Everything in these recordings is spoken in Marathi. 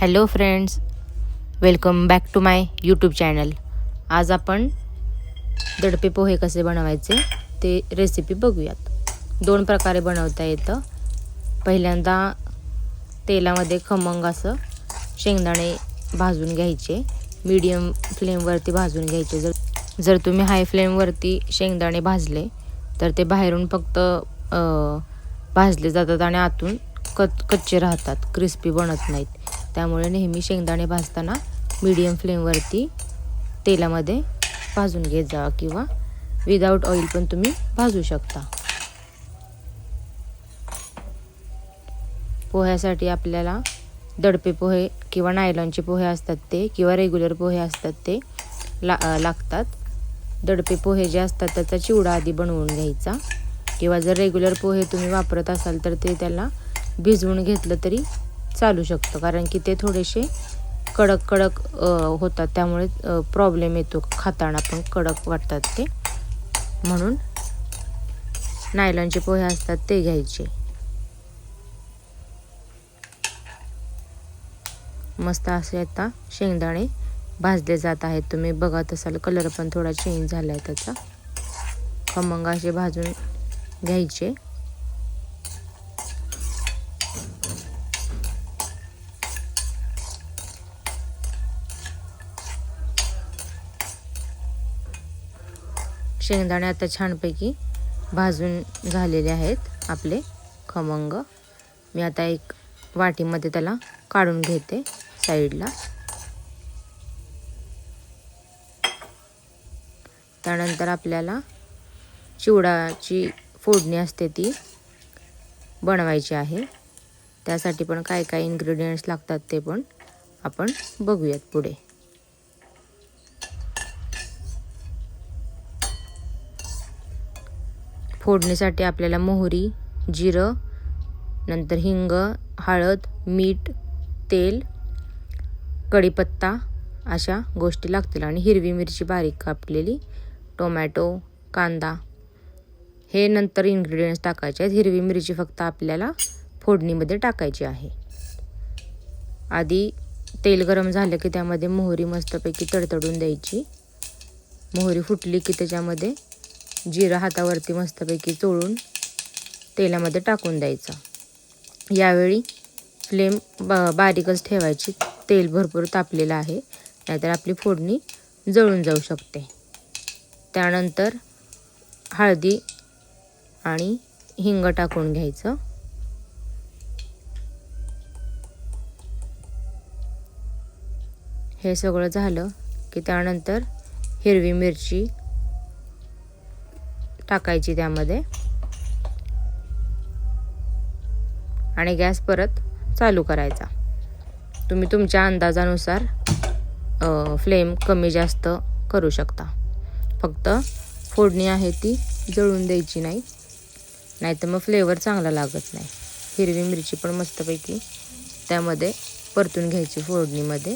Hello friends welcome back to my YouTube channel आज आपण दडपे पोहे कसे बनवायचे ते रेसिपी बघूयात. दोन प्रकारे बनवता येतं. पहिल्यांदा तेलामध्ये खमंग असं शेंगदाणे भाजून घ्यायचे. मीडियम फ्लेमवरती भाजून घ्यायचे. जर जर तुम्ही हाय फ्लेमवरती शेंगदाणे भाजले तर ते बाहेरून फक्त भाजले जातात आणि आतून कच कच्चे राहतात. क्रिस्पी बनत नाहीत. त्यामुळे नेहमी शेंगदाणे भाजताना मीडियम फ्लेमवरती तेलामध्ये भाजून घेत जावा किंवा विदाऊट ऑइल पण तुम्ही भाजू शकता. पोह्यासाठी आपल्याला दडपे पोहे किंवा नायलॉनचे पोहे असतात ते किंवा रेग्युलर पोहे असतात ते ला लागतात. दडपे पोहे जे असतात त्याचा चिवडा आधी बनवून घ्यायचा किंवा जर रेग्युलर पोहे तुम्ही वापरत असाल तर ते त्याला भिजवून घेतलं तरी चालू शकतं. कारण की ते थोडेसे कडक कडक होतात. त्यामुळे प्रॉब्लेम येतो. खाताना पण कडक वाटतात ते. म्हणून नायलॉनचे पोहे असतात ते घ्यायचे. मस्त असे आता शेंगदाणे भाजले जात आहेत. तुम्ही बघत असाल कलर पण थोडा चेंज झाला आहे त्याचा. खमंग असे भाजून घ्यायचे. शेंगदाणे आता छानपैकी भाजून झालेले आहेत आपले खमंग. मी आता एक वाटीमध्ये त्याला काढून घेते साईडला. त्यानंतर आपल्याला चिवडाची फोडणी असते ती बनवायची आहे. त्यासाठी पण काय काय इन्ग्रेडियंट्स लागतात ते पण आपण बघूयात पुढे. फोडणीसाठी आपल्याला मोहरी जिरं नंतर हिंग हळद मीठ तेल कढीपत्ता अशा गोष्टी लागतील. आणि हिरवी मिरची बारीक कापलेली टोमॅटो कांदा हे नंतर इन्ग्रेडियंट्स टाकायचे आहेत. हिरवी मिरची फक्त आपल्याला फोडणीमध्ये टाकायची आहे. आधी तेल गरम झालं की त्यामध्ये मोहरी मस्तपैकी तडतडून द्यायची. मोहरी फुटली की त्याच्यामध्ये जिरं हातावरती मस्तपैकी चोळून तेलामध्ये टाकून द्यायचं. यावेळी फ्लेम ब बारीकच ठेवायची. तेल भरपूर तापलेलं आहे नाहीतर आपली फोडणी जळून जाऊ शकते. त्यानंतर हळदी आणि हिंग टाकून घ्यायचं. हे सगळं झालं की त्यानंतर हिरवी मिरची टाकायची त्यामध्ये. आणि गॅस परत चालू करायचा. तुम्ही तुमच्या अंदाजानुसार फ्लेम कमी जास्त करू शकता. फक्त फोडणी आहे ती जळून द्यायची नाही. नाहीतर मग फ्लेवर चांगला लागत नाही. हिरवी मिरची पण मस्तपैकी त्यामध्ये परतून घ्यायची फोडणीमध्ये.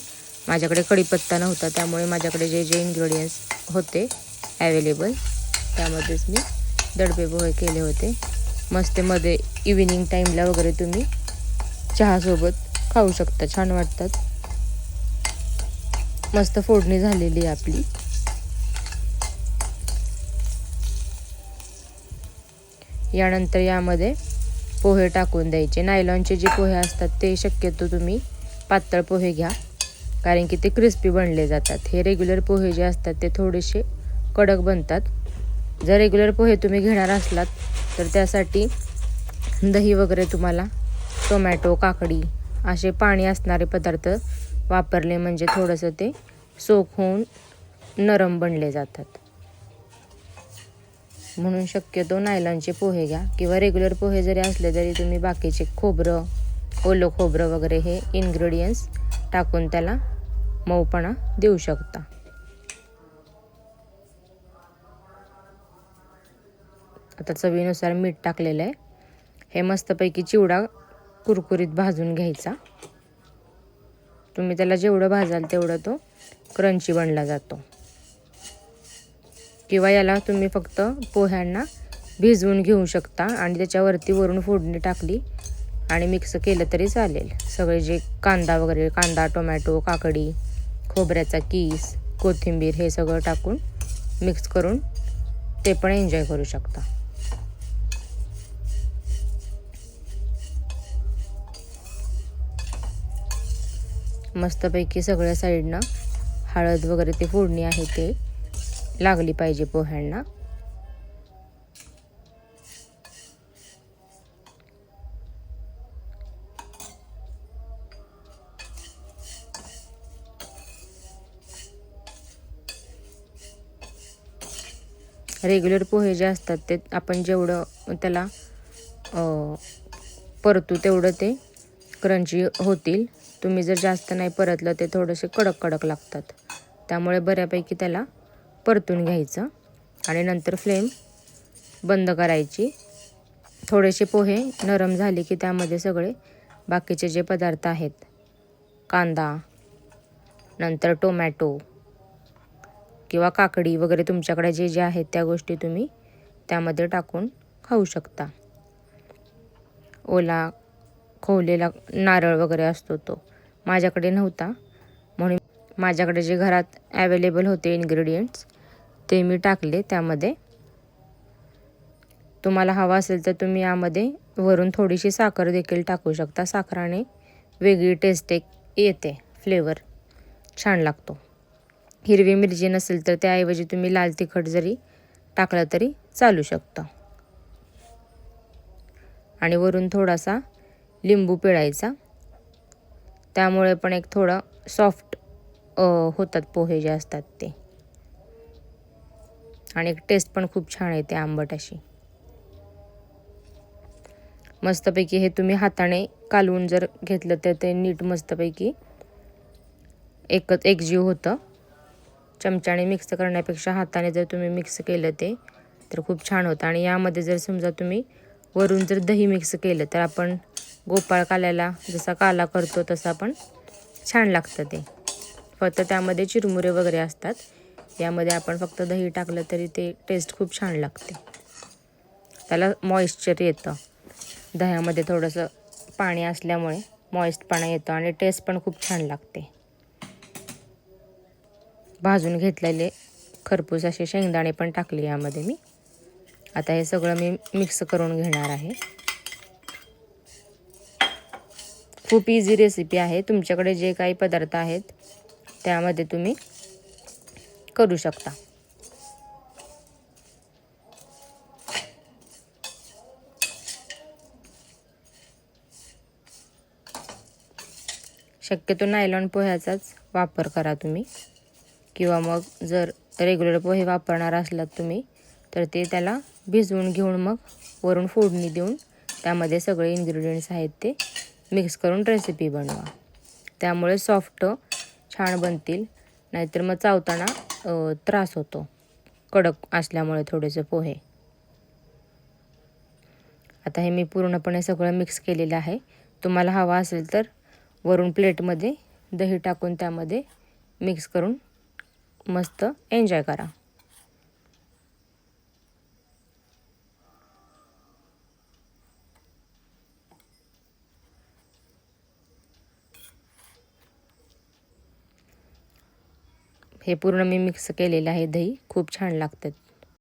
माझ्याकडे कढीपत्ता नव्हता त्यामुळे माझ्याकडे जे जे इन्ग्रेडियंट्स होते ॲवेलेबल त्यामध्येच मी दडबे पोहे केले होते. मस्त मध्ये इव्हिनिंग टाईमला वगैरे तुम्ही चहासोबत खाऊ शकता छान वाटतात. मस्त फोडणी झालेली आहे आपली. यानंतर यामध्ये पोहे टाकून द्यायचे. नायलॉनचे जे पोहे असतात ते शक्यतो तुम्ही पातळ पोहे घ्या. कारण की ते क्रिस्पी बनले जातात. हे रेग्युलर पोहे जे असतात ते थोडेसे कडक बनतात. जर रेग्युलर पोहे तुम्ही घेणार असलात तर त्यासाठी दही वगैरे तुम्हाला टोमॅटो काकडी असे पाणी असणारे पदार्थ वापरले म्हणजे थोडंसं ते सोक होऊन नरम बनले जातात. म्हणून शक्यतो नायलॉनचे पोहे घ्या किंवा रेग्युलर पोहे जरी असले तरी तुम्ही बाकीचे खोबरं ओलं खोबरं वगैरे हे इन्ग्रेडियंट्स टाकून त्याला मऊपणा देऊ शकता. आता चवीनुसार मीठ टाकलेलं आहे. हे मस्तपैकी चिवडा कुरकुरीत भाजून घ्यायचा. तुम्ही त्याला जेवढं भाजाल तेवढं तो क्रंची बनला जातो. किंवा याला तुम्ही फक्त पोह्यांना भिजवून घेऊ शकता आणि त्याच्यावरती वरून फोडणी टाकली आणि मिक्स केलं तरी चालेल. सगळे जे कांदा वगैरे कांदा टोमॅटो काकडी खोबऱ्याचा कीस कोथिंबीर हे सगळं टाकून मिक्स करून ते पण एन्जॉय करू शकता. मस्तपैकी सगळ्या साईडनं हळद वगैरे ते फोडणी आहे ते लागली पाहिजे पोह्यांना. रेग्युलर पोहे जे असतात ते आपण जेवढं त्याला परतू तेवढं ते क्रंची होतील. तुम्ही जर जास्त नाही परतलं ते थोडेसे कडक कडक लागतात. त्यामुळे बऱ्यापैकी त्याला परतून घ्यायचं आणि नंतर फ्लेम बंद करायची. थोडेसे पोहे नरम झाले की त्यामध्ये सगळे बाकीचे जे पदार्थ आहेत कांदा नंतर टोमॅटो किंवा काकडी वगैरे तुमच्याकडे जे जे आहेत त्या गोष्टी तुम्ही त्यामध्ये टाकून खाऊ शकता. ओला खोवलेला नारळ वगैरे असतो तो. माझ्याकडे नव्हता. म्हणून माझ्याकडे जे घरात ॲवेलेबल होते इन्ग्रेडियंट्स ते मी टाकले त्यामध्ये. तुम्हाला हवा असेल तर तुम्ही यामध्ये वरून थोडीशी साखर देखील टाकू शकता. साखराने वेगळी टेस्ट एक येते फ्लेवर छान लागतो. हिरवी मिरची नसेल तर त्याऐवजी तुम्ही लाल तिखट जरी टाकलं तरी चालू शकतं. आणि वरून थोडासा लिंबू पिळायचा. त्यामुळे पण एक थोडं सॉफ्ट होतात पोहे जे असतात ते. आणि एक टेस्ट पण खूप छान येते आंबट अशी. मस्तपैकी हे तुम्ही हाताने कालवून जर घेतलं तर ते नीट मस्तपैकी एकच एकजीव होतं. चमच्याने मिक्स करण्यापेक्षा हाताने जर तुम्ही मिक्स केलं ते तर खूप छान होतं. आणि यामध्ये जर समजा तुम्ही वरून जर दही मिक्स केलं तर आपण गोपाळ काल्याला जसा काला करतो तसा पण छान लागतं ते. फक्त त्यामध्ये चिरमुरे वगैरे असतात. यामध्ये आपण फक्त दही टाकलं तरी ते टेस्ट खूप छान लागते. त्याला मॉइश्चर येतं. दह्यामध्ये थोडंसं पाणी असल्यामुळे मॉइस्टपणा येतो आणि टेस्ट पण खूप छान लागते. भाजून घेतलेले खरपूस असे शेंगदाणे पण टाकले यामध्ये मी. आता हे सगळं मी मिक्स करून घेणार आहे. खूप इझी रेसिपी आहे. तुमच्याकडे जे काही पदार्थ आहेत त्यामध्ये तुम्ही करू शकता. शक्यतो नायलॉन पोह्याचाच वापर करा तुम्ही. किंवा मग जर रेग्युलर पोहे वापरणार असलात तुम्ही तर ते त्याला भिजवून घेऊन मग वरून फोडणी देऊन त्यामध्ये सगळे इन्ग्रेडियंट्स आहेत ते मिक्स करून रेसिपी बनवा. त्यामुळे सॉफ्ट छान बनतील. नाहीतर मग चावताना त्रास होतो. कडक असल्यामुळे थोडेसे पोहे. आता हे मी पूर्णपणे सगळं मिक्स केलेलं आहे. तुम्हाला हवा असेल तर वरून प्लेटमध्ये दही टाकून त्यामध्ये मिक्स करून मस्त एन्जॉय करा. हे पूर्ण मी मिक्स केलेलं आहे दही. खूप छान लागतात.